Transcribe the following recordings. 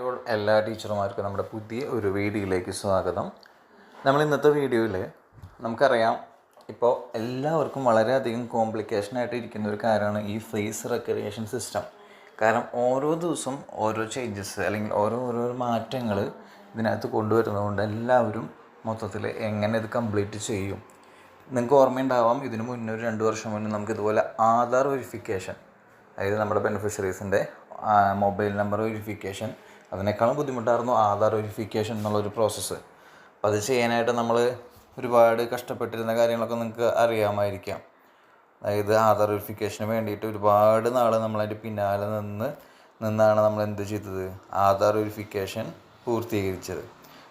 ഇപ്പോൾ എല്ലാ ടീച്ചർമാർക്കും നമ്മുടെ പുതിയ ഒരു വീഡിയോയിലേക്ക് സ്വാഗതം. നമ്മൾ ഇന്നത്തെ വീഡിയോയിൽ നമുക്കറിയാം ഇപ്പോൾ എല്ലാവർക്കും വളരെയധികം കോംപ്ലിക്കേഷൻ ആയിട്ട് ഇരിക്കുന്ന ഒരു കാര്യമാണ് ഈ ഫേസ് റെക്കഗ്നേഷൻ സിസ്റ്റം കാരണം ഓരോ ദിവസം ഓരോ ചേഞ്ചസ് അല്ലെങ്കിൽ ഓരോ ഓരോ മാറ്റങ്ങൾ ഇതിനകത്ത് കൊണ്ടുവരുന്നതുകൊണ്ട് എല്ലാവരും മൊത്തത്തിൽ എങ്ങനെ ഇത് കംപ്ലീറ്റ് ചെയ്യും? നിങ്ങൾക്ക് ഓർമ്മയുണ്ടാവാം ഇതിന് മുന്നേ ഒരു രണ്ട് വർഷം മുന്നേ നമുക്ക് ഇതുപോലെ ആധാർ വെരിഫിക്കേഷൻ അതായത് നമ്മുടെ ബെനിഫിഷ്യറീസിന്റെ മൊബൈൽ നമ്പർ വെരിഫിക്കേഷൻ അതിനേക്കാളും ബുദ്ധിമുട്ടായിരുന്നു ആധാർ വെരിഫിക്കേഷൻ എന്നുള്ളൊരു പ്രോസസ്സ് അപ്പോൾ അത് ചെയ്യാനായിട്ട് നമ്മൾ ഒരുപാട് കഷ്ടപ്പെട്ടിരുന്ന കാര്യങ്ങളൊക്കെ നിങ്ങൾക്ക് അറിയാമായിരിക്കാം. അതായത് ആധാർ വെരിഫിക്കേഷന് വേണ്ടിയിട്ട് ഒരുപാട് നാൾ നമ്മളതിന്റെ പിന്നാലെ നിന്ന് നിന്നാണ് നമ്മൾ എന്ത് ചെയ്തത്? ആധാർ വെരിഫിക്കേഷൻ പൂർത്തീകരിച്ചത്.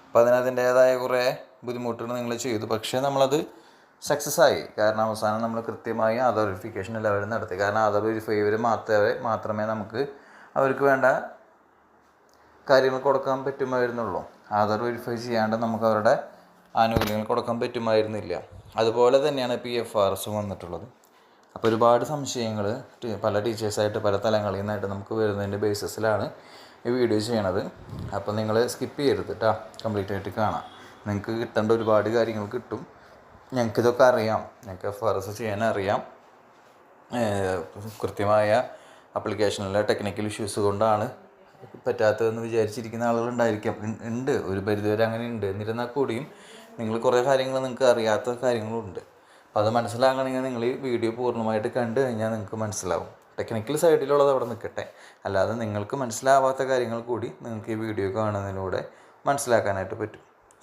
അപ്പോൾ അതിനതിന്റേതായ കുറേ ബുദ്ധിമുട്ടുകൾ നിങ്ങൾ ചെയ്തു. പക്ഷേ നമ്മളത് സക്സസ് ആയി. കാരണം അവസാനം നമ്മൾ കൃത്യമായി ആധാർ വെരിഫിക്കേഷൻ എല്ലാവരും നടത്തി. കാരണം ആധാർ വെരിഫൈ മാത്രമേ മാത്രമേ നമുക്ക് അവർക്ക് വേണ്ട കാര്യങ്ങൾ കൊടുക്കാൻ പറ്റുമായിരുന്നുള്ളൂ. ആധാർ വെരിഫൈ ചെയ്യാണ്ട് നമുക്ക് അവരുടെ ആനുകൂല്യങ്ങൾ കൊടുക്കാൻ പറ്റുമായിരുന്നില്ല. അതുപോലെ തന്നെയാണ് പി എഫ് ആർ എസ് വന്നിട്ടുള്ളത്. അപ്പോൾ ഒരുപാട് സംശയങ്ങൾ പല ടീച്ചേഴ്സായിട്ട് പല തലങ്ങളിൽ നിന്നായിട്ട് നമുക്ക് വരുന്നതിന്റെ ബേസിസിലാണ് ഈ വീഡിയോ ചെയ്യണത്. അപ്പോൾ നിങ്ങൾ സ്കിപ്പ് ചെയ്യരുത് കേട്ടോ കംപ്ലീറ്റ് ആയിട്ട് കാണാം. നിങ്ങൾക്ക് കിട്ടേണ്ട ഒരുപാട് കാര്യങ്ങൾ കിട്ടും. ഞങ്ങൾക്കിതൊക്കെ അറിയാം. ഞങ്ങൾക്ക് എഫ് ആർ എസ് ചെയ്യാൻ അറിയാം. കൃത്യമായ അപ്ലിക്കേഷനിലെ ടെക്നിക്കൽ ഇഷ്യൂസ് കൊണ്ടാണ് പറ്റാത്തതെന്ന് വിചാരിച്ചിരിക്കുന്ന ആളുകളുണ്ടായിരിക്കാം. ഉണ്ട്. ഒരു പരിധിവരെ അങ്ങനെ ഉണ്ട്. എന്നിരുന്നാൽ കൂടിയും നിങ്ങൾ കുറേ കാര്യങ്ങൾ നിങ്ങൾക്ക് അറിയാത്ത കാര്യങ്ങളുണ്ട്. അപ്പോൾ അത് മനസ്സിലാകണമെങ്കിൽ നിങ്ങൾ ഈ വീഡിയോ പൂർണമായിട്ട് കണ്ടു കഴിഞ്ഞാൽ നിങ്ങൾക്ക് മനസ്സിലാവും. ടെക്നിക്കൽ സൈഡിലുള്ളത് അവിടെ നിൽക്കട്ടെ. അല്ലാതെ നിങ്ങൾക്ക് മനസ്സിലാവാത്ത കാര്യങ്ങൾ കൂടി നിങ്ങൾക്ക് ഈ വീഡിയോ കാണുന്നതിലൂടെ മനസ്സിലാക്കാനായിട്ട് പറ്റും.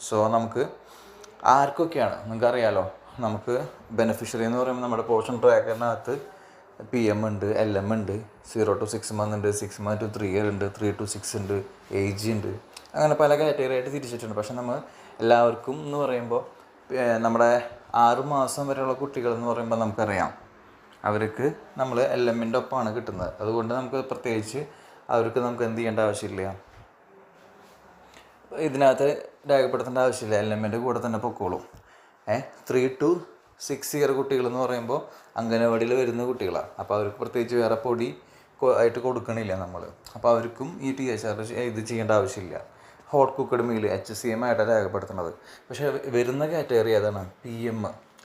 സോ നമുക്ക് ആർക്കൊക്കെയാണ്? നിങ്ങൾക്കറിയാലോ? നമുക്ക് ബെനിഫിഷ്യറി എന്ന് പറയുമ്പോൾ നമ്മുടെ പോർഷൻ ട്രാക്കറിനകത്ത് പി എം ഉണ്ട് എൽ എം ഉണ്ട് സീറോ ടു സിക്സ് മന്ത് ഉണ്ട് six month to three year ഉണ്ട് ത്രീ ടു സിക്സ് ഉണ്ട് ഏജ് ഉണ്ട്. അങ്ങനെ പല കാറ്റഗറി ആയിട്ട് തിരിച്ചിട്ടുണ്ട്. പക്ഷെ നമ്മൾ എല്ലാവർക്കും എന്ന് പറയുമ്പോൾ നമ്മുടെ ആറു മാസം വരെയുള്ള കുട്ടികൾ എന്ന് പറയുമ്പോൾ നമുക്കറിയാം. അവർക്ക് നമ്മൾ എൽ എമ്മിന്റെ ഒപ്പമാണ് കിട്ടുന്നത്. അതുകൊണ്ട് നമുക്ക് പ്രത്യേകിച്ച് അവർക്ക് നമുക്ക് എന്ത് ചെയ്യേണ്ട ആവശ്യമില്ല. ഇതിനകത്ത് രേഖപ്പെടുത്തേണ്ട ആവശ്യമില്ല. എൽ എമ്മിന്റെ കൂടെ തന്നെ പൊക്കോളും. ഏ ത്രീ ടു സിക്സ് ഇയർ കുട്ടികൾ എന്ന് പറയുമ്പോൾ അംഗനവാടിയിൽ വരുന്ന കുട്ടികളാണ്. അപ്പോൾ അവർക്ക് പ്രത്യേകിച്ച് വേറെ പൊടി ആയിട്ട് കൊടുക്കണില്ല നമ്മൾ അപ്പോൾ അവർക്കും ഈ ടി എച്ച് ആർ ഇത് ചെയ്യേണ്ട ആവശ്യമില്ല. Hot cooked meal H C M ആയിട്ടാണ് രേഖപ്പെടുത്തുന്നത്. പക്ഷേ വരുന്ന കാറ്റഗറി ഏതാണ്? പി എം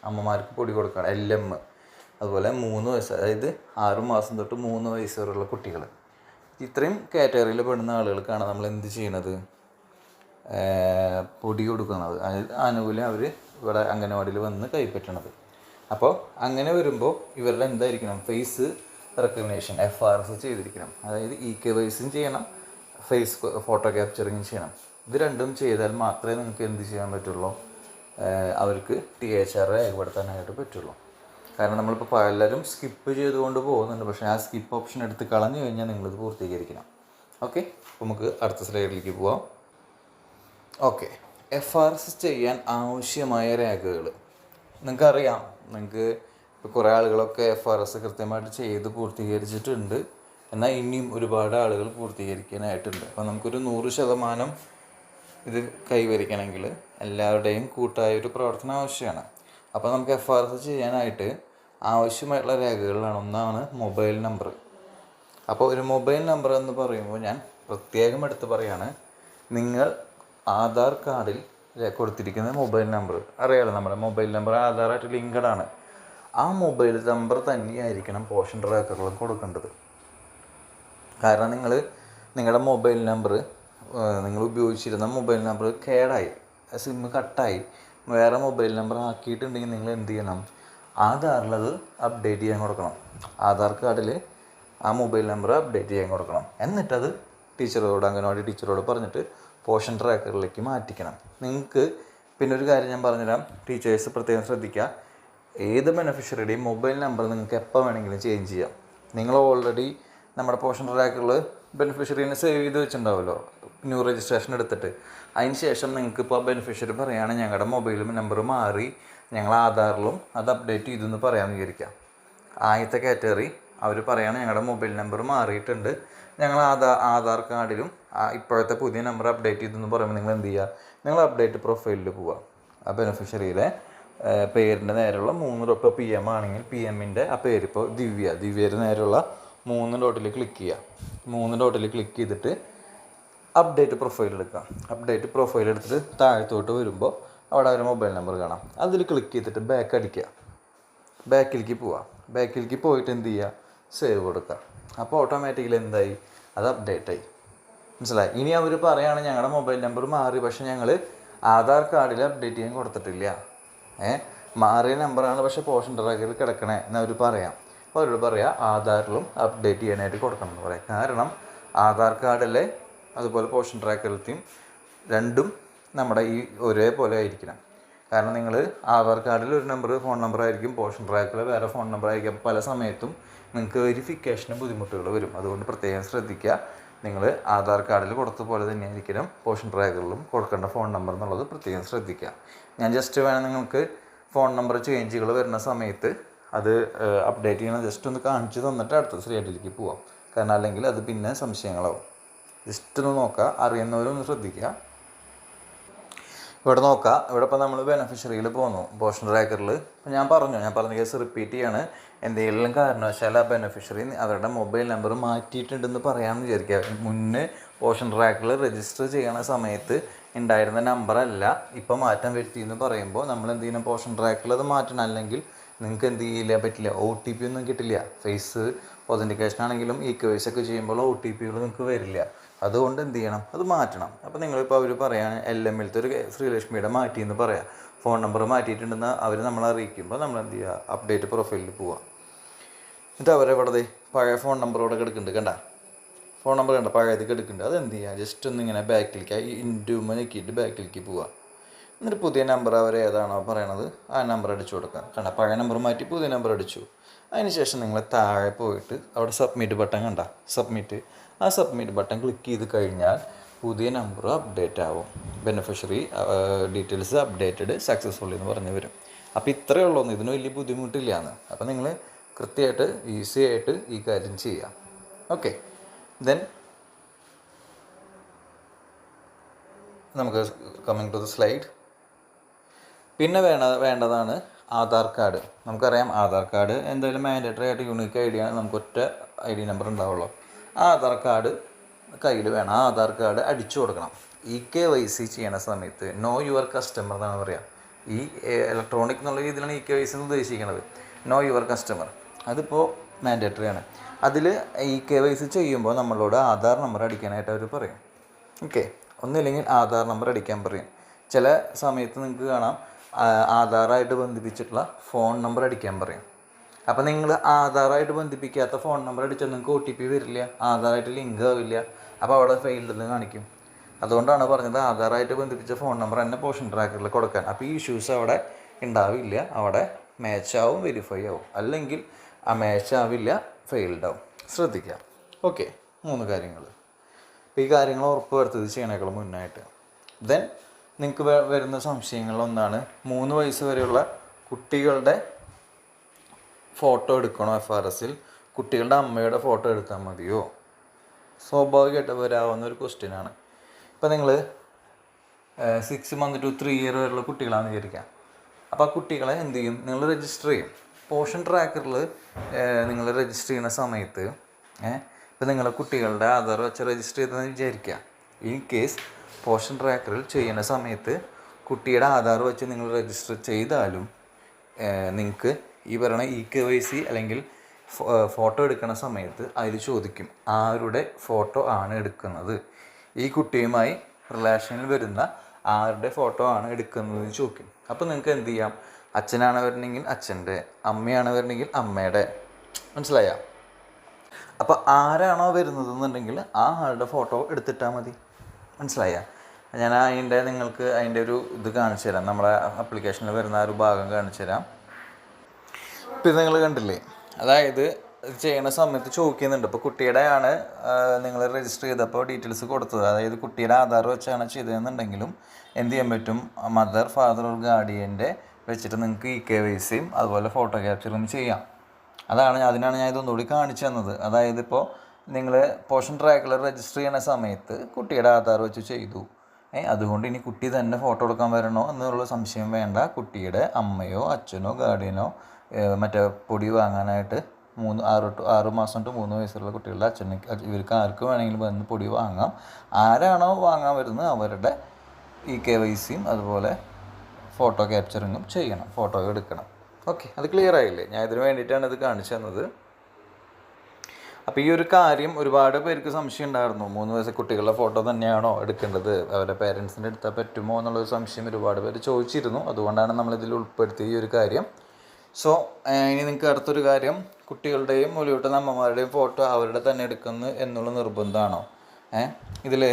അമ്മമാർക്ക് പൊടി കൊടുക്കണം. എൽ എം അതുപോലെ മൂന്ന് വയസ്സ് അതായത് ആറ് മാസം തൊട്ട് മൂന്ന് വയസ്സ് വരെയുള്ള കുട്ടികൾ ഇത്രയും കാറ്റഗറിയിൽ പെടുന്ന ആളുകൾക്കാണ് നമ്മൾ എന്ത് ചെയ്യണത് പൊടി കൊടുക്കുന്നത് ആനുകൂല്യം അവർ ഇവിടെ അംഗനവാടിയിൽ വന്ന് കൈപ്പറ്റണത്. അപ്പോൾ അങ്ങനെ വരുമ്പോൾ ഇവരുടെ എന്തായിരിക്കണം? Face recognition F R S ചെയ്തിരിക്കണം. അതായത് ഇ കെ വൈസും ചെയ്യണം ഫേസ് ഫോട്ടോ ക്യാപ്ചറിങ് ചെയ്യണം. ഇത് രണ്ടും ചെയ്താൽ മാത്രമേ നിങ്ങൾക്ക് എന്ത് ചെയ്യാൻ പറ്റുള്ളൂ? അവർക്ക് ടി എച്ച് ആർ രേഖപ്പെടുത്താനായിട്ട് പറ്റുള്ളൂ. കാരണം നമ്മളിപ്പോൾ പലരും സ്കിപ്പ് ചെയ്തുകൊണ്ട് പോകുന്നുണ്ട്. പക്ഷേ ആ സ്കിപ്പ് ഓപ്ഷൻ എടുത്ത് കളഞ്ഞു കഴിഞ്ഞാൽ നിങ്ങളിത് പൂർത്തീകരിക്കണം. ഓക്കെ നമുക്ക് അടുത്ത സ്ലൈഡിലേക്ക് പോവാം. ഓക്കെ എഫ് ആർ എസ് ചെയ്യാൻ ആവശ്യമായ രേഖകൾ നിങ്ങൾക്കറിയാം നിങ്ങൾക്ക് ഇപ്പോൾ കുറേ ആളുകളൊക്കെ എഫ് ആർ എസ് കൃത്യമായിട്ട് ചെയ്ത് പൂർത്തീകരിച്ചിട്ടുണ്ട്. എന്നാൽ ഇനിയും ഒരുപാട് ആളുകൾ പൂർത്തീകരിക്കാനായിട്ടുണ്ട്. അപ്പോൾ നമുക്കൊരു നൂറ് ശതമാനം ഇത് കൈവരിക്കണമെങ്കിൽ എല്ലാവരുടെയും കൂട്ടായ ഒരു പ്രവർത്തനം ആവശ്യമാണ്. അപ്പോൾ നമുക്ക് എഫ് ആർ എസ് ചെയ്യാനായിട്ട് ആവശ്യമായിട്ടുള്ള രേഖകളാണ് ഒന്നാണ് മൊബൈൽ നമ്പർ. അപ്പോൾ ഒരു മൊബൈൽ നമ്പർ എന്ന് പറയുമ്പോൾ ഞാൻ പ്രത്യേകം എടുത്ത് പറയാണ് നിങ്ങൾ ആധാർ കാർഡിൽ കൊടുത്തിരിക്കുന്ന മൊബൈൽ നമ്പർ. അറിയാലോ നമ്മുടെ മൊബൈൽ നമ്പർ ആധാറായിട്ട് ലിങ്ക്ഡ് ആണ്. ആ മൊബൈൽ നമ്പർ തന്നെയായിരിക്കണം പോഷൻ ട്രാക്കറിലും കൊടുക്കേണ്ടത്. കാരണം നിങ്ങൾ നിങ്ങളുടെ മൊബൈൽ നമ്പർ നിങ്ങൾ ഉപയോഗിച്ചിരുന്ന മൊബൈൽ നമ്പർ കേടായി. സിമ്മ് കട്ടായി. വേറെ മൊബൈൽ നമ്പർ ആക്കിയിട്ടുണ്ടെങ്കിൽ നിങ്ങൾ എന്ത് ചെയ്യണം? ആധാറിലത് അപ്ഡേറ്റ് ചെയ്യാൻ കൊടുക്കണം. ആധാർ കാർഡിൽ ആ മൊബൈൽ നമ്പർ അപ്ഡേറ്റ് ചെയ്യാൻ കൊടുക്കണം. എന്നിട്ടത് ടീച്ചറോട് അംഗനവാടി ടീച്ചറോട് പറഞ്ഞിട്ട് പോഷൻ ട്രാക്കറിലേക്ക് മാറ്റിക്കണം. നിങ്ങൾക്ക് പിന്നെ ഒരു കാര്യം ഞാൻ പറഞ്ഞുതരാം. ടീച്ചേഴ്സ് പ്രത്യേകം ശ്രദ്ധിക്കുക. ഏത് ബെനിഫിഷ്യറിയുടെയും മൊബൈൽ നമ്പർ നിങ്ങൾക്ക് എപ്പോൾ വേണമെങ്കിലും ചേഞ്ച് ചെയ്യാം. നിങ്ങൾ ഓൾറെഡി നമ്മുടെ പോഷൻ ട്രാക്കറിൽ ബെനിഫിഷ്യറീനെ സേവ് ചെയ്ത് വെച്ചിട്ടുണ്ടാവുമല്ലോ. ന്യൂ രജിസ്ട്രേഷൻ എടുത്തിട്ട്. അതിന് ശേഷം നിങ്ങൾക്ക് ഇപ്പോൾ ബെനിഫിഷ്യറി പറയുകയാണ് ഞങ്ങളുടെ മൊബൈൽ നമ്പർ മാറി. ഞങ്ങൾ ആധാറിലും അത് അപ്ഡേറ്റ് ചെയ്തു എന്ന് പറയാമെന്ന് വിചാരിക്കാം. ആദ്യത്തെ കാറ്റഗറി അവർ പറയാണ് ഞങ്ങളുടെ മൊബൈൽ നമ്പർ മാറിയിട്ടുണ്ട്. ഞങ്ങൾ ആധാർ ആധാർ കാർഡിലും ഇപ്പോഴത്തെ പുതിയ നമ്പർ അപ്ഡേറ്റ് ചെയ്തെന്ന് പറയുമ്പോൾ നിങ്ങൾ എന്ത് ചെയ്യുക നിങ്ങൾ അപ്ഡേറ്റ് പ്രൊഫൈലിൽ പോവുക ആ ബെനിഫിഷ്യറിയിലെ പേരിന്റെ നേരെയുള്ള മൂന്ന് ഡോട്ട് പി എം ആണെങ്കിൽ പി എമ്മിന്റെ ആ പേര് ഇപ്പോൾ ദിവ്യ ദിവ്യയുടെ നേരെയുള്ള മൂന്ന് ഡോട്ടിൽ ക്ലിക്ക് ചെയ്യുക മൂന്ന് ഡോട്ടിൽ ക്ലിക്ക് ചെയ്തിട്ട് അപ്ഡേറ്റ് പ്രൊഫൈൽ എടുക്കാം. അപ്ഡേറ്റ് പ്രൊഫൈൽ എടുത്തിട്ട് താഴത്തോട്ട് വരുമ്പോൾ അവിടെ ഒരു മൊബൈൽ നമ്പർ കാണാം. അതിൽ ക്ലിക്ക് ചെയ്തിട്ട് ബാക്ക് അടിക്കുക. ബാക്കിലേക്ക് പോവാം. ബാക്കിലേക്ക് പോയിട്ട് എന്ത് ചെയ്യുക സേവ് കൊടുക്കുക അപ്പോൾ ഓട്ടോമാറ്റിക്കലി എന്തായി? അത് അപ്ഡേറ്റ് ആയി. മനസ്സിലായി? ഇനി അവർ പറയുകയാണ് ഞങ്ങളുടെ മൊബൈൽ നമ്പർ മാറി പക്ഷേ ഞങ്ങൾ ആധാർ കാർഡിൽ അപ്ഡേറ്റ് ചെയ്യാൻ കൊടുത്തിട്ടില്ല. ഏ? മാറിയ നമ്പറാണ് പക്ഷേ പോഷൻ ട്രാക്കറിൽ കിടക്കണേ എന്ന് അവർ പറയാം. അപ്പോൾ അവരോട് പറയാം ആധാറിലും അപ്ഡേറ്റ് ചെയ്യാനായിട്ട് കൊടുക്കണം എന്ന് പറയാം. കാരണം ആധാർ കാർഡിലെ അതുപോലെ പോഷൻ ട്രാക്കറിലത്തെയും രണ്ടും നമ്മുടെ ഈ ഒരേപോലെ ആയിരിക്കണം. കാരണം നിങ്ങൾ ആധാർ കാർഡിൽ ഒരു നമ്പർ ഫോൺ നമ്പർ ആയിരിക്കും. പോഷൻ ട്രാക്കിൽ വേറെ ഫോൺ നമ്പർ ആയിരിക്കും. പല സമയത്തും നിങ്ങൾക്ക് വെരിഫിക്കേഷന് ബുദ്ധിമുട്ടുകൾ വരും. അതുകൊണ്ട് പ്രത്യേകം ശ്രദ്ധിക്കുക. നിങ്ങൾ ആധാർ കാർഡിൽ കൊടുത്ത പോലെ തന്നെ ആയിരിക്കണം പോഷൻ ട്രാക്കറിലും കൊടുക്കേണ്ട ഫോൺ നമ്പർ എന്നുള്ളത് പ്രത്യേകം ശ്രദ്ധിക്കുക. ഞാൻ ജസ്റ്റ് വേണം നിങ്ങൾക്ക് ഫോൺ നമ്പർ ചേഞ്ചുകൾ വരുന്ന സമയത്ത് അത് അപ്ഡേറ്റ് ചെയ്യണം. ജസ്റ്റ് ഒന്ന് കാണിച്ചു തന്നിട്ട് അടുത്ത സ്ലൈഡിലേക്ക് പോവാം. കാരണം അല്ലെങ്കിൽ അത് പിന്നെ സംശയങ്ങളാവും. ജസ്റ്റ് ഒന്ന് നോക്കുക. അറിയുന്നവരൊന്ന് ശ്രദ്ധിക്കുക. ഇവിടെ നോക്കാം. ഇവിടെ ഇപ്പോൾ നമ്മൾ ബെനഫിഷ്യറിയിൽ പോന്നു പോഷൻ ട്രാക്കറിൽ ഞാൻ പറഞ്ഞു ഞാൻ പറഞ്ഞ കേസ് റിപ്പീറ്റ് ചെയ്യാണ്. എന്തെങ്കിലും കാരണവശാൽ ആ ബെനഫിഷ്യറി അവരുടെ മൊബൈൽ നമ്പർ മാറ്റിയിട്ടുണ്ടെന്ന് പറയാമെന്ന് വിചാരിക്കുക. മുന്നേ പോഷൻ ട്രാക്കറിൽ രജിസ്റ്റർ ചെയ്യണ സമയത്ത് ഉണ്ടായിരുന്ന നമ്പറല്ല ഇപ്പോൾ മാറ്റം വരുത്തി എന്ന് പറയുമ്പോൾ നമ്മൾ എന്ത് ചെയ്യണം? പോഷൻ ട്രാക്കറിൽ അത് മാറ്റണം. അല്ലെങ്കിൽ നിങ്ങൾക്ക് എന്ത് ചെയ്യില്ല പറ്റില്ല. ഒ ടി പി ഒന്നും കിട്ടില്ല. ഫേസ് ഒതന്റിക്കേഷൻ ആണെങ്കിലും ഈ ഒക്കെ ചെയ്യുമ്പോൾ ഒ ടി പികൾ നിങ്ങൾക്ക് വരില്ല. അതുകൊണ്ട് എന്ത് ചെയ്യണം? അത് മാറ്റണം. അപ്പോൾ നിങ്ങളിപ്പോൾ അവർ പറയുകയാണ് എൽ എം എൽത്തെ ഒരു ശ്രീലക്ഷ്മിയുടെ മാറ്റി എന്ന് പറയാം. ഫോൺ നമ്പർ മാറ്റിയിട്ടുണ്ടെന്ന് അവർ നമ്മളെ അറിയിക്കുമ്പോൾ നമ്മൾ എന്ത് ചെയ്യുക അപ്ഡേറ്റ് പ്രൊഫൈലിൽ പോവുക എന്നിട്ട് അവരെവിടെ പഴയ ഫോൺ നമ്പർ അവിടെ കിടക്കുന്നുണ്ട് കണ്ട? ഫോൺ നമ്പർ കണ്ട? പഴയത് കിടക്കുന്നുണ്ട് അത് എന്ത് ചെയ്യുക ജസ്റ്റ് ഒന്ന് ഇങ്ങനെ ബാക്കിലേക്ക് ഇൻഡ്യൂമ ഞെക്കിയിട്ട് ബാക്കിലേക്ക് പോവുക എന്നിട്ട് പുതിയ നമ്പർ അവർ ഏതാണോ പറയണത് ആ നമ്പർ അടിച്ചു കൊടുക്കുക കണ്ട? പഴയ നമ്പർ മാറ്റി പുതിയ നമ്പർ അടിച്ചു. അതിനുശേഷം നിങ്ങൾ താഴെ പോയിട്ട് അവിടെ സബ്മിറ്റ് ബട്ടൺ കണ്ട? സബ്മിറ്റ്. ആ സബ്മിറ്റ് ബട്ടൺ ക്ലിക്ക് ചെയ്ത് കഴിഞ്ഞാൽ പുതിയ നമ്പർ അപ്ഡേറ്റ് ആവും. ബെനിഫിഷ്യറി ഡീറ്റെയിൽസ് അപ്ഡേറ്റഡ് സക്സസ്ഫുൾ എന്ന് പറഞ്ഞു വരും. അപ്പോൾ ഇത്രയേ ഉള്ളൂ. ഇതിന് വലിയ ബുദ്ധിമുട്ടില്ല എന്ന് അപ്പോൾ നിങ്ങൾ കൃത്യമായിട്ട് ഈസി ആയിട്ട് ഈ കാര്യം ചെയ്യാം. ഓക്കെ ദെൻ നമുക്ക് കമ്മിങ് ടു ദ സ്ലൈഡ് പിന്നെ വേണ വേണ്ടതാണ് ആധാർ കാർഡ്. നമുക്കറിയാം ആധാർ കാർഡ് എന്തായാലും മാൻഡേറ്ററി ആയിട്ട് യൂണിക് ഐ ഡി ആണ്. നമുക്ക് ഒറ്റ ഐ ഡി നമ്പർ ഉണ്ടാവുള്ളൂ. ആധാർ കാർഡ് കയ്യിൽ വേണം. ആ ആധാർ കാർഡ് അടിച്ചു കൊടുക്കണം. ഇ കെ വൈ സി ചെയ്യണ സമയത്ത് നോ യുവർ കസ്റ്റമർ എന്നാണ് പറയുക ഈ ഇലക്ട്രോണിക് എന്നുള്ള രീതിയിലാണ് ഇ കെ വൈ സി എന്ന് ഉദ്ദേശിക്കുന്നത് നോ യുവർ കസ്റ്റമർ അതിപ്പോൾ മാൻഡേറ്ററി ആണ്. അതിൽ ഇ കെ വൈ സി ചെയ്യുമ്പോൾ നമ്മളോട് ആധാർ നമ്പർ അടിക്കാനായിട്ട് അവർ പറയും. ഓക്കെ ഒന്നില്ലെങ്കിൽ ആധാർ നമ്പർ അടിക്കാൻ പറയും. ചില സമയത്ത് നിങ്ങൾക്ക് കാണാം ആധാറായിട്ട് ബന്ധിപ്പിച്ചിട്ടുള്ള ഫോൺ നമ്പർ അടിക്കാൻ പറയും. അപ്പോൾ നിങ്ങൾ ആധാറായിട്ട് ബന്ധിപ്പിക്കാത്ത ഫോൺ നമ്പർ അടിച്ചാൽ നിങ്ങൾക്ക് ഒ ടി പി വരില്ല. ആധാറായിട്ട് ലിങ്ക് ആവില്ല. അപ്പോൾ അവിടെ ഫെയിൽഡ് എന്ന് കാണിക്കും. അതുകൊണ്ടാണ് പറഞ്ഞത് ആധാറായിട്ട് ബന്ധിപ്പിച്ച ഫോൺ നമ്പർ തന്നെ പോഷൻ ട്രാക്കറിൽ കൊടുക്കാൻ. അപ്പോൾ ഈ ഇഷ്യൂസ് അവിടെ ഉണ്ടാവില്ല അവിടെ മാച്ച് ആവും വെരിഫൈ ആവും. അല്ലെങ്കിൽ ആ മാച്ച് ആവില്ല ഫെയിൽഡ് ആവും. ശ്രദ്ധിക്കുക ഓക്കെ മൂന്ന് കാര്യങ്ങൾ ഈ കാര്യങ്ങൾ ഉറപ്പ് വരുത്തത് ചെയ്യണേക്കാൾ മുന്നായിട്ട്. ദെൻ നിങ്ങൾക്ക് വരുന്ന സംശയങ്ങളിലൊന്നാണ് മൂന്ന് വയസ്സ് വരെയുള്ള കുട്ടികളുടെ ഫോട്ടോ എടുക്കണോ എഫ് ആർ എസിൽ കുട്ടികളുടെ അമ്മയുടെ ഫോട്ടോ എടുത്താൽ മതിയോ? സ്വാഭാവികമായിട്ട് വരാവുന്ന ഒരു ക്വസ്റ്റ്യനാണ് ഇപ്പം നിങ്ങൾ six month to three year വരെയുള്ള കുട്ടികളാണെന്ന് വിചാരിക്കാം. അപ്പോൾ ആ കുട്ടികളെ എന്ത് ചെയ്യും? നിങ്ങൾ രജിസ്റ്റർ ചെയ്യും. പോഷൻ ട്രാക്കറിൽ നിങ്ങൾ രജിസ്റ്റർ ചെയ്യുന്ന സമയത്ത് ഇപ്പം നിങ്ങളെ കുട്ടികളുടെ ആധാർ വെച്ച് രജിസ്റ്റർ ചെയ്തതെന്ന് വിചാരിക്കുക ഇൻ കേസ് പോഷൻ ട്രാക്കറിൽ ചെയ്യുന്ന സമയത്ത് കുട്ടിയുടെ ആധാർ വെച്ച് നിങ്ങൾ രജിസ്റ്റർ ചെയ്താലും നിങ്ങൾക്ക് ഈ പറയണ ഇ കെ വൈ സി അല്ലെങ്കിൽ ഫോട്ടോ എടുക്കുന്ന സമയത്ത് അതിൽ ചോദിക്കും ആരുടെ ഫോട്ടോ ആണ് എടുക്കുന്നത്? ഈ കുട്ടിയുമായി റിലേഷനിൽ വരുന്ന ആരുടെ ഫോട്ടോ ആണ് എടുക്കുന്നത് ചോദിക്കും. അപ്പോൾ നിങ്ങൾക്ക് എന്ത് ചെയ്യാം? അച്ഛനാണ് വരണമെങ്കിൽ അച്ഛന്റെ അമ്മയാണ് വരണമെങ്കിൽ അമ്മയുടെ. മനസ്സിലായോ? അപ്പോൾ ആരാണോ വരുന്നത് എന്നുണ്ടെങ്കിൽ ആ ആളുടെ ഫോട്ടോ എടുത്തിട്ടാൽ മതി. മനസ്സിലായ? ഞാൻ അതിന്റെ നിങ്ങൾക്ക് അതിന്റെ ഒരു ഇത് കാണിച്ചു തരാം നമ്മുടെ ആപ്ലിക്കേഷനിൽ വരുന്ന ആ ഒരു ഭാഗം കാണിച്ചു തരാം ഇപ്പം നിങ്ങൾ കണ്ടില്ലേ? അതായത് ചെയ്യണ സമയത്ത് ചോദിക്കുന്നുണ്ട്. ഇപ്പോൾ കുട്ടിയുടെ ആണ് നിങ്ങൾ രജിസ്റ്റർ ചെയ്തപ്പോൾ ഡീറ്റെയിൽസ് കൊടുത്തത്. അതായത് കുട്ടിയുടെ ആധാർ വെച്ചാണ് ചെയ്തതെന്നുണ്ടെങ്കിലും എന്ത് ചെയ്യാൻ പറ്റും? മദർ ഫാദർ ഒരു ഗാർഡിയന്റെ വെച്ചിട്ട് നിങ്ങൾക്ക് ഇ കെ വൈ സിയും അതുപോലെ ഫോട്ടോ ക്യാപ്ചറും ചെയ്യാം. അതാണ് അതിനാണ് ഞാൻ ഇതൊന്നുകൂടി കാണിച്ചു തന്നത്. അതായത് ഇപ്പോൾ നിങ്ങൾ പോഷൻ ട്രാക്കിൽ രജിസ്റ്റർ ചെയ്യുന്ന സമയത്ത് കുട്ടിയുടെ ആധാർ വെച്ച് ചെയ്തു. ഏ അതുകൊണ്ട് ഇനി കുട്ടി തന്നെ ഫോട്ടോ എടുക്കാൻ വരണോ എന്നുള്ള സംശയം വേണ്ട. കുട്ടിയുടെ അമ്മയോ അച്ഛനോ ഗാർഡിയനോ മറ്റേ പൊടി വാങ്ങാനായിട്ട് മൂന്ന് ആറ് ടു ആറ് മാസം ടു മൂന്ന് വയസ്സുള്ള കുട്ടികളുടെ അച്ഛന് ഇവർക്ക് ആർക്ക് വേണമെങ്കിലും വന്ന് പൊടി വാങ്ങാം. ആരാണോ വാങ്ങാൻ വരുന്നത് അവരുടെ ഈ കെ വൈ സിയും അതുപോലെ ഫോട്ടോ ക്യാപ്ചറിങ്ങും ചെയ്യണം ഫോട്ടോ എടുക്കണം. ഓക്കെ അത് ക്ലിയർ ആയില്ലേ? ഞാൻ ഇതിന് വേണ്ടിയിട്ടാണ് ഇത് കാണിച്ചു തന്നത്. അപ്പോൾ ഈ ഒരു കാര്യം ഒരുപാട് പേർക്ക് സംശയം ഉണ്ടായിരുന്നു. മൂന്ന് വയസ്സ് കുട്ടികളുടെ ഫോട്ടോ തന്നെയാണോ എടുക്കേണ്ടത്? അവരുടെ പേരൻസിന്റെ എടുത്താൽ പറ്റുമോ എന്നുള്ളൊരു സംശയം ഒരുപാട് പേര് ചോദിച്ചിരുന്നു. അതുകൊണ്ടാണ് നമ്മളിതിൽ ഉൾപ്പെടുത്തിയ ഈ ഒരു കാര്യം. സോ ഇനി നിങ്ങൾക്ക് അടുത്തൊരു കാര്യം. കുട്ടികളുടെയും മുലയൂട്ടുന്ന അമ്മമാരുടെയും ഫോട്ടോ അവരുടെ തന്നെ എടുക്കുന്നു എന്നുള്ള നിർബന്ധമാണോ? ഏ ഇതിൽ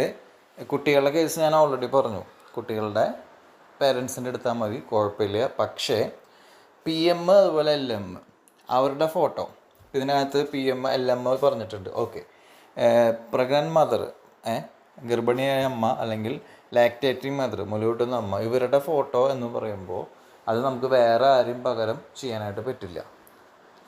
കുട്ടികളുടെ കേസ് ഞാൻ ഓൾറെഡി പറഞ്ഞു. കുട്ടികളുടെ പേരൻസിന്റെ എടുത്താൽ മതി കുഴപ്പമില്ല. പക്ഷേ പി എം അതുപോലെ എൽ എം അവരുടെ ഫോട്ടോ. ഇതിനകത്ത് പി എം എൽ എം പറഞ്ഞിട്ടുണ്ട്. ഓക്കെ പ്രഗ്നന്റ് മദർ ഏ ഗർഭിണിയായ അമ്മ അല്ലെങ്കിൽ ലാക്ടേറ്റിംഗ് മദർ മുലയൂട്ടുന്ന അമ്മ ഇവരുടെ ഫോട്ടോ എന്ന് പറയുമ്പോൾ അത് നമുക്ക് വേറെ ആരും പകരം ചെയ്യാനായിട്ട് പറ്റില്ല.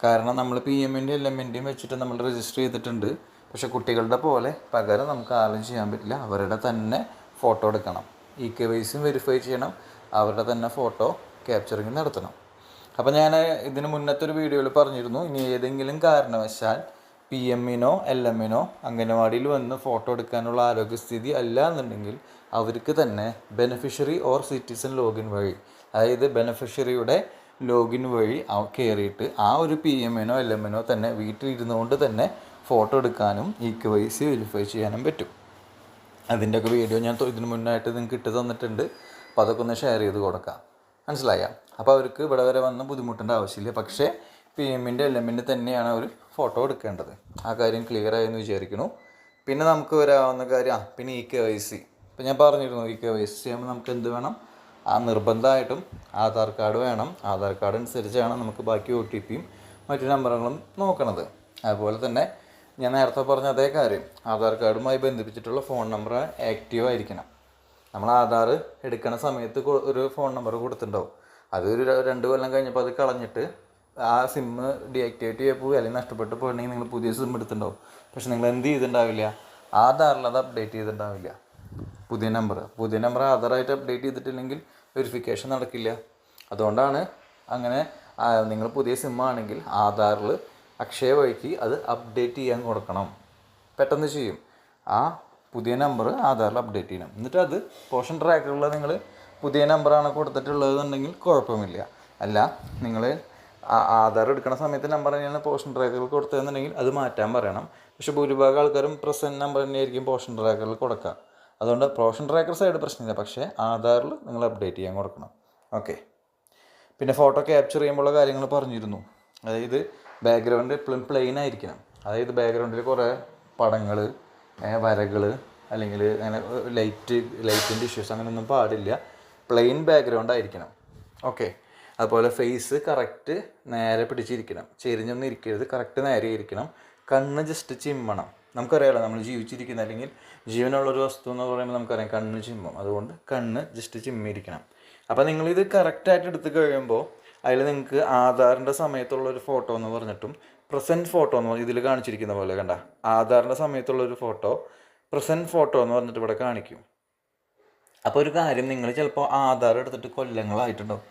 കാരണം നമ്മൾ പി എമ്മിന്റെയും എൽ എമ്മിന്റെയും വെച്ചിട്ട് നമ്മൾ രജിസ്റ്റർ ചെയ്തിട്ടുണ്ട്. പക്ഷെ കുട്ടികളുടെ പോലെ പകരം നമുക്ക് ആരും ചെയ്യാൻ പറ്റില്ല. അവരുടെ തന്നെ ഫോട്ടോ എടുക്കണം. ഇ കെ വൈസും വെരിഫൈ ചെയ്യണം. അവരുടെ തന്നെ ഫോട്ടോ ക്യാപ്ചറിങ് നടത്തണം. അപ്പോൾ ഞാൻ ഇതിന് മുന്നത്തെ ഒരു വീഡിയോയിൽ പറഞ്ഞിരുന്നു. ഇനി ഏതെങ്കിലും കാരണവശാൽ പി എമ്മിനോ എൽ എമ്മിനോ അംഗനവാടിയിൽ വന്ന് ഫോട്ടോ എടുക്കാനുള്ള ആരോഗ്യസ്ഥിതി അല്ല എന്നുണ്ടെങ്കിൽ അവർക്ക് തന്നെ ബെനിഫിഷ്യറി ഓർ സിറ്റിസൺ ലോഗിൻ വഴി അതായത് ബെനഫിഷ്യറിയുടെ ലോഗിൻ വഴി കയറിയിട്ട് ആ ഒരു പി എമ്മിനോ എൽ എമ്മിനോ തന്നെ വീട്ടിലിരുന്നു കൊണ്ട് തന്നെ ഫോട്ടോ എടുക്കാനും E K Y C verify ചെയ്യാനും പറ്റും. അതിന്റെയൊക്കെ വീഡിയോ ഞാൻ ഇതിന് മുന്നായിട്ട് നിങ്ങൾക്ക് ഇട്ട് തന്നിട്ടുണ്ട്. അപ്പോൾ അതൊക്കെ ഒന്ന് ഷെയർ ചെയ്ത് കൊടുക്കാം. മനസ്സിലായ? അപ്പോൾ അവർക്ക് ഇവിടെ വരെ വന്ന് ബുദ്ധിമുട്ടേണ്ട ആവശ്യമില്ല. പക്ഷേ പി എമ്മിന്റെ എൽ എമ്മിന്റെ തന്നെയാണ് അവർ ഫോട്ടോ എടുക്കേണ്ടത്. ആ കാര്യം ക്ലിയർ ആയെന്ന് വിചാരിക്കുന്നു. പിന്നെ നമുക്ക് വരാവുന്ന കാര്യം ആ പിന്നെ ഇ കെ വൈ സി ഇപ്പം ഞാൻ പറഞ്ഞിരുന്നു ഇ കെ വൈ സി ചെയ്യുമ്പോൾ നമുക്ക് എന്ത് വേണം? ആ നിർബന്ധമായിട്ടും ആധാർ കാർഡ് വേണം. ആധാർ കാർഡ് അനുസരിച്ചാണ് നമുക്ക് ബാക്കി ഒ ടി പിയും മറ്റു നമ്പറുകളും നോക്കണത്. അതുപോലെ തന്നെ ഞാൻ നേരത്തെ പറഞ്ഞ അതേ കാര്യം. ആധാർ കാർഡുമായി ബന്ധിപ്പിച്ചിട്ടുള്ള ഫോൺ നമ്പർ ആക്റ്റീവ് ആയിരിക്കണം. നമ്മൾ ആധാർ എടുക്കുന്ന സമയത്ത് ഒരു ഫോൺ നമ്പർ കൊടുത്തിട്ടുണ്ടാവും. അതൊരു രണ്ട് കൊല്ലം കഴിഞ്ഞപ്പോൾ അത് കളഞ്ഞിട്ട് ആ സിമ്മ് ഡിആക്ടിവേറ്റ് ചെയ്യാൻ പോയി അല്ലെങ്കിൽ നഷ്ടപ്പെട്ട് പോയിട്ടുണ്ടെങ്കിൽ നിങ്ങൾ പുതിയ സിം എടുത്തിട്ടുണ്ടാവും. പക്ഷെ നിങ്ങൾ എന്ത് ചെയ്തിട്ടുണ്ടാവില്ല? ആധാറിൽ അത് അപ്ഡേറ്റ് ചെയ്തിട്ടുണ്ടാവില്ല. പുതിയ നമ്പർ പുതിയ നമ്പർ ആധാറായിട്ട് അപ്ഡേറ്റ് ചെയ്തിട്ടില്ലെങ്കിൽ വെരിഫിക്കേഷൻ നടക്കില്ല. അതുകൊണ്ടാണ് അങ്ങനെ നിങ്ങൾ പുതിയ സിം ആണെങ്കിൽ ആധാറിൽ അക്ഷയ വഴിക്ക് അത് അപ്ഡേറ്റ് ചെയ്യാൻ കൊടുക്കണം. പെട്ടെന്ന് ചെയ്യും. ആ പുതിയ നമ്പർ ആധാറിൽ അപ്ഡേറ്റ് ചെയ്യണം. എന്നിട്ട് അത് പോഷൻ ട്രാക്കറിൽ നിങ്ങൾ പുതിയ നമ്പറാണ് കൊടുത്തിട്ടുള്ളതെന്നുണ്ടെങ്കിൽ കുഴപ്പമില്ല. അല്ല നിങ്ങൾ ആധാർ എടുക്കുന്ന സമയത്ത് നമ്പർ തന്നെയാണ് പോഷൻ ട്രാക്കറിൽ കൊടുത്തതെന്നുണ്ടെങ്കിൽ അത് മാറ്റാൻ പറയണം. പക്ഷെ ഭൂരിഭാഗം ആൾക്കാരും പ്രസന്റ് നമ്പർ തന്നെയായിരിക്കും പോഷൻ ട്രാക്കറിൽ കൊടുക്കുക അതുകൊണ്ട് പ്രൊഫഷൻ ട്രാക്കർ സൈഡ് പ്രശ്നമില്ല. പക്ഷേ ആധാറിൽ നിങ്ങൾ അപ്ഡേറ്റ് ചെയ്യാൻ കൊടുക്കണം. ഓക്കെ പിന്നെ ഫോട്ടോ ക്യാപ്ചർ ചെയ്യുമ്പോഴുള്ള കാര്യങ്ങൾ പറഞ്ഞിരുന്നു. അതായത് ബാക്ക്ഗ്രൗണ്ട് എപ്പോഴും പ്ലെയിൻ ആയിരിക്കണം. അതായത് ബാക്ക്ഗ്രൗണ്ടിൽ കുറേ പടങ്ങൾ വരകൾ അല്ലെങ്കിൽ അങ്ങനെ ലൈറ്റ് ലൈറ്റിന്റെ ഇഷ്യൂസ് അങ്ങനെയൊന്നും പാടില്ല. പ്ലെയിൻ ബാക്ക്ഗ്രൗണ്ട് ആയിരിക്കണം. ഓക്കെ അതുപോലെ ഫേസ് കറക്റ്റ് നേരെ പിടിച്ചിരിക്കണം. ചെരിഞ്ഞൊന്നും ഇരിക്കരുത്. കറക്റ്റ് നേരെ ഇരിക്കണം. കണ്ണ് ജസ്റ്റ് ചിമ്മണം. നമുക്കറിയാലോ നമ്മൾ ജീവിച്ചിരിക്കുന്ന അല്ലെങ്കിൽ ജീവനുള്ളൊരു വസ്തു എന്ന് പറയുമ്പോൾ നമുക്കറിയാം കണ്ണ് ചിമ്മും. അതുകൊണ്ട് കണ്ണ് ജസ്റ്റ് ചിമ്മിയിരിക്കണം. അപ്പോൾ നിങ്ങളിത് കറക്റ്റായിട്ട് എടുത്ത് കഴിയുമ്പോൾ അതിൽ നിങ്ങൾക്ക് ആധാറിന്റെ സമയത്തുള്ള ഒരു ഫോട്ടോ എന്ന് പറഞ്ഞിട്ടും പ്രസന്റ് ഫോട്ടോ എന്ന് ഇതിൽ കാണിച്ചിരിക്കുന്ന പോലെ കണ്ട? ആധാറിന്റെ സമയത്തുള്ള ഒരു ഫോട്ടോ പ്രസന്റ് ഫോട്ടോ എന്ന് പറഞ്ഞിട്ട് ഇവിടെ കാണിക്കും. അപ്പോൾ ഒരു കാര്യം നിങ്ങൾ ചിലപ്പോൾ ആധാർ എടുത്തിട്ട് കൊല്ലങ്ങളായിട്ടുണ്ടാവും.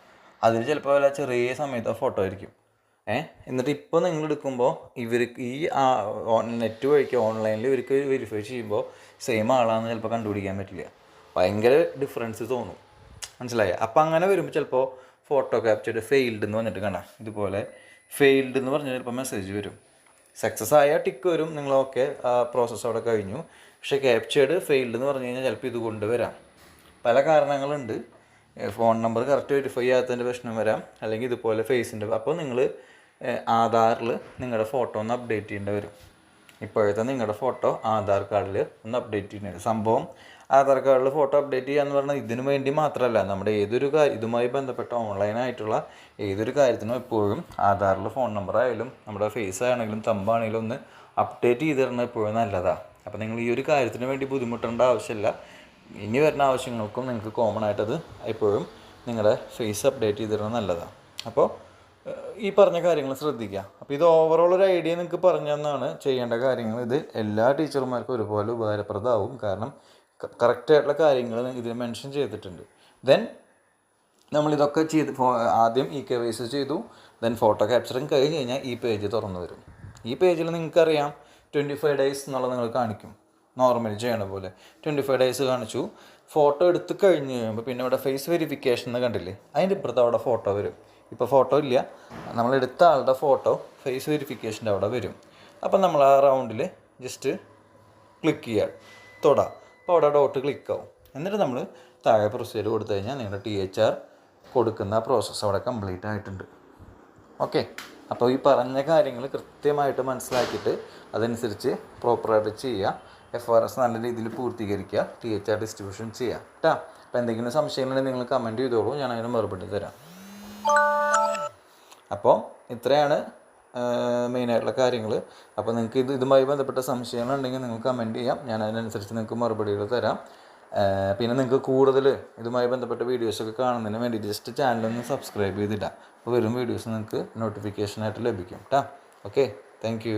അതിൽ ചിലപ്പോൾ ചെറിയ സമയത്തെ ഫോട്ടോ ആയിരിക്കും. എന്നിട്ട് ഇപ്പോൾ നിങ്ങൾ എടുക്കുമ്പോൾ ഇവർക്ക് ഈ ആ നെറ്റ് വഴിക്ക് ഓൺലൈനിൽ ഇവർക്ക് വെരിഫൈ ചെയ്യുമ്പോൾ സെയിം ആളാണെന്ന് ചിലപ്പോൾ കണ്ടുപിടിക്കാൻ പറ്റില്ല. ഭയങ്കര ഡിഫറൻസ് തോന്നും. മനസ്സിലായ? അപ്പം അങ്ങനെ വരുമ്പോൾ ചിലപ്പോൾ ഫോട്ടോ ക്യാപ്ചർ ഫെയിൽഡ് എന്ന് വന്നിട്ട് കണ്ട ഇതുപോലെ ഫെയിൽഡ് എന്ന് പറഞ്ഞാൽ ചിലപ്പോൾ മെസ്സേജ് വരും. സക്സസ് ആയ ടിക്ക് വരും. നിങ്ങൾ ഓക്കെ പ്രോസസ്സ് അവിടെ കഴിഞ്ഞു. പക്ഷേ ക്യാപ്ചേർഡ് ഫെയിൽഡ് എന്ന് പറഞ്ഞു കഴിഞ്ഞാൽ ചിലപ്പോൾ ഇത് കൊണ്ടുവരാം പല കാരണങ്ങളുണ്ട്. ഫോൺ നമ്പർ കറക്റ്റ് വെരിഫൈ ചെയ്യാത്തതിന്റെ പ്രശ്നം വരാം. അല്ലെങ്കിൽ ഇതുപോലെ ഫേസിന്റെ അപ്പോൾ നിങ്ങൾ ആധാറിൽ നിങ്ങളുടെ ഫോട്ടോ ഒന്ന് അപ്ഡേറ്റ് ചെയ്യേണ്ടി വരും. ഇപ്പോഴത്തെ നിങ്ങളുടെ ഫോട്ടോ ആധാർ കാർഡിൽ ഒന്ന് അപ്ഡേറ്റ് ചെയ്യേണ്ടി വരും. സംഭവം ആധാർ കാർഡിൽ ഫോട്ടോ അപ്ഡേറ്റ് ചെയ്യുക എന്ന് പറഞ്ഞാൽ ഇതിനു വേണ്ടി മാത്രമല്ല നമ്മുടെ ഏതൊരു കാര്യം ഇതുമായി ബന്ധപ്പെട്ട ഓൺലൈനായിട്ടുള്ള ഏതൊരു കാര്യത്തിനും എപ്പോഴും ആധാറിൽ ഫോൺ നമ്പർ ആയാലും നമ്മുടെ ഫേസ് ആണെങ്കിലും തമ്പാണെങ്കിലും ഒന്ന് അപ്ഡേറ്റ് ചെയ്ത് തരണം എപ്പോഴും നല്ലതാണ് അപ്പോൾ നിങ്ങൾ ഈ ഒരു കാര്യത്തിന് വേണ്ടി ബുദ്ധിമുട്ടേണ്ട ആവശ്യമില്ല. ഇനി വരുന്ന ആവശ്യങ്ങൾക്കും നിങ്ങൾക്ക് കോമൺ ആയിട്ടത് എപ്പോഴും നിങ്ങളുടെ ഫേസ് അപ്ഡേറ്റ് ചെയ്തിടുന്നത് നല്ലതാണ്. അപ്പോൾ ഈ പറഞ്ഞ കാര്യങ്ങൾ ശ്രദ്ധിക്കുക. അപ്പോൾ ഇത് ഓവറോൾ ഒരു ഐഡിയ നിങ്ങൾക്ക് പറഞ്ഞു തന്നാണ് ചെയ്യേണ്ട കാര്യങ്ങൾ. ഇത് എല്ലാ ടീച്ചർമാർക്കും ഒരുപോലെ ഉപകാരപ്രദമാവും. കാരണം കറക്റ്റായിട്ടുള്ള കാര്യങ്ങൾ ഇതിൽ മെൻഷൻ ചെയ്തിട്ടുണ്ട്. ദെൻ നമ്മളിതൊക്കെ ചെയ്ത് ആദ്യം ഇ കെ വൈസ് ചെയ്തു. ദെൻ ഫോട്ടോ ക്യാപ്ചറിങ് കഴിഞ്ഞ് കഴിഞ്ഞാൽ ഈ പേജ് തുറന്നു വരും. ഈ പേജിൽ നിങ്ങൾക്കറിയാം ട്വന്റി ഫൈവ് ഡേയ്സ് എന്നുള്ളത് നിങ്ങൾ കാണിക്കും. നോർമലി ചെയ്യണ പോലെ. ട്വന്റി ഫൈവ് ഡേയ്സ് കാണിച്ചു. ഫോട്ടോ എടുത്ത് കഴിഞ്ഞ് കഴിയുമ്പോൾ പിന്നെ ഇവിടെ ഫേസ് വെരിഫിക്കേഷൻ എന്ന് കണ്ടില്ലേ? അതിന്റെ ഇപ്പുറത്ത് അവിടെ ഫോട്ടോ വരും. ഇപ്പോൾ ഫോട്ടോ ഇല്ല. നമ്മൾ എടുത്ത ആളുടെ ഫോട്ടോ ഫേസ് വെരിഫിക്കേഷന്റെ അവിടെ വരും. അപ്പം നമ്മൾ ആ റൗണ്ടിൽ ജസ്റ്റ് ക്ലിക്ക് ചെയ്യുക തൊടാം. അപ്പോൾ അവിടെ ഡോട്ട് ക്ലിക്ക് ആവും. എന്നിട്ട് നമ്മൾ താഴെ പ്രൊസീജർ കൊടുത്തു കഴിഞ്ഞാൽ നിങ്ങളുടെ ടി എച്ച് ആർ കൊടുക്കുന്ന പ്രോസസ്സ് അവിടെ കംപ്ലീറ്റ് ആയിട്ടുണ്ട്. ഓക്കെ അപ്പോൾ ഈ പറഞ്ഞ കാര്യങ്ങൾ കൃത്യമായിട്ട് മനസ്സിലാക്കിയിട്ട് അതനുസരിച്ച് പ്രോപ്പറായിട്ട് ചെയ്യുക എഫ് ആർ എസ് നല്ല രീതിയിൽ പൂർത്തീകരിക്കുക. ടി എച്ച് ആർ ഡിസ്ട്രിബ്യൂഷൻ ചെയ്യുക. കേട്ടോ അപ്പോൾ എന്തെങ്കിലും സംശയങ്ങളുണ്ടെങ്കിൽ നിങ്ങൾ കമന്റ് ചെയ്തോളൂ. ഞാൻ അതിന് മറുപടി തരാം. അപ്പോൾ ഇത്രയാണ് മെയിനായിട്ടുള്ള കാര്യങ്ങൾ അപ്പോൾ നിങ്ങൾക്ക് ഇത് ഇതുമായി ബന്ധപ്പെട്ട സംശയങ്ങളുണ്ടെങ്കിൽ നിങ്ങൾ കമന്റ് ചെയ്യാം. ഞാൻ അതിനനുസരിച്ച് നിങ്ങൾക്ക് മറുപടികൾ തരാം. പിന്നെ നിങ്ങൾക്ക് കൂടുതൽ ഇതുമായി ബന്ധപ്പെട്ട വീഡിയോസൊക്കെ കാണുന്നതിന് വേണ്ടി ജസ്റ്റ് ചാനലൊന്ന് സബ്സ്ക്രൈബ് ചെയ്തിട്ടാണ് അപ്പോൾ വരും വീഡിയോസ് നിങ്ങൾക്ക് നോട്ടിഫിക്കേഷനായിട്ട് ലഭിക്കും. കേട്ടോ ഓക്കെ താങ്ക്